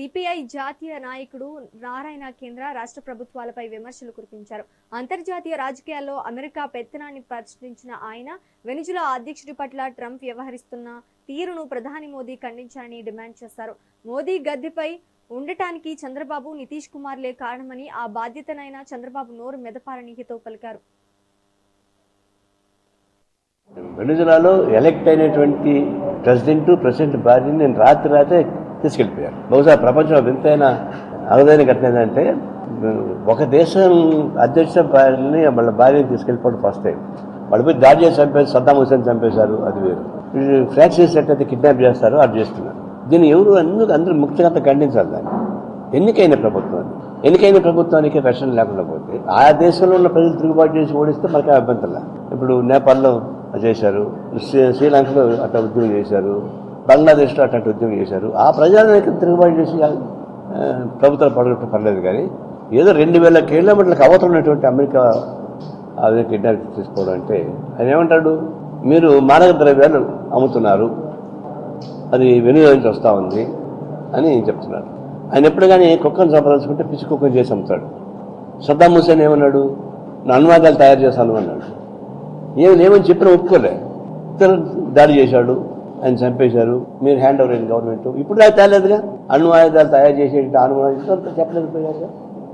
CPI జాతీయ నాయకుడు నారాయణ కేంద్ర రాష్ట్ర ప్రభుత్వాలపై విమర్శలు కురిపించారు. అంతర్జాతీయ రాజకీయాల్లో అమెరికా పెత్తనాన్ని ప్రశ్నించిన ఆయన వెనుజులా అధ్యక్షుడి పట్ల ట్రంప్ వ్యవహరిస్తున్న తీరును ప్రధాని మోదీ ఖండించారని డిమాండ్ చేశారు. మోదీ గద్దెపై ఉండటానికి చంద్రబాబు నితీష్ కుమార్లే కారణమని ఆ బాధ్యతనైనా చంద్రబాబు నోరు మెదపాలని హితవు పలికారు. వెనుజులాలో ఎలక్ట్ అయినటువంటి ప్రెసిడెంట్ ప్రెసిడెంట్ భార్యని నేను రాత్రి రాత్రే తీసుకెళ్ళిపోయారు. బహుశా ప్రపంచంలో వింతైన అరుదైన ఘటన ఏంటంటే ఒక దేశం అధ్యక్ష భార్యని వాళ్ళ భార్యని తీసుకెళ్ళిపోవడం ఫస్ట్ టైం వాళ్ళు పోయి దాడి చేసి చంపేసి సద్దాం హుసేన్ చంపేశారు అది వేరు. వీళ్ళు చేసేటైతే కిడ్నాప్ చేస్తారో అది చేస్తున్నారు. దీన్ని ఎవరు ఎందుకు అందరూ ముఖ్యంగా ఖండించాలి దాన్ని? ఎన్నికైన ప్రభుత్వాన్ని ఎన్నికైన ప్రభుత్వానికి రక్షణ లేకుండా పోతే ఆ దేశంలో ఉన్న ప్రజలు తిరుగుబాటు చేసి ఓడిస్తే మనకి అభ్యంతరం ఇప్పుడు నేపాల్లో చేశారు శ్రీలంకలో అట్లా ఉద్యోగం చేశారు బంగ్లాదేశ్లో అట్లాంటి ఉద్యమం చేశారు. ఆ ప్రజానికి తిరుగుబాటు చేసి ప్రభుత్వాలు పడగొట్ట పర్లేదు కానీ ఏదో రెండు వేల కిలోమీటర్లకు అవతల ఉన్నటువంటి అమెరికా అదే కిడ్నాప్ తీసుకోవడం అంటే ఆయన ఏమంటాడు? మీరు మానవ ద్రవ్యాలు అమ్ముతున్నారు అది వెనుక నుంచి వస్తూ ఉంది అని చెప్తున్నాడు ఆయన ఎప్పుడు కానీ కుక్కను సంపాదించుకుంటే పిచ్చి కుక్కను చేసి అమ్ముతాడు. సద్దాం హుసేన్ ఏమన్నాడు? నా అనువాదాలు తయారు చేస్తాను అన్నాడు. ఏమి ఏమని చెప్పినా ఒప్పుకోలే. ఇతను దాడి చేశాడు. ఆయన చంపేశారు. మీరు హ్యాండ్ ఓవర్ అయింది గవర్నమెంట్ ఇప్పుడు నాకు తేలేదుగా? అణు ఆయుధాలు తయారు చేసేట అనుమానం చెప్పలేదు పోయారుగా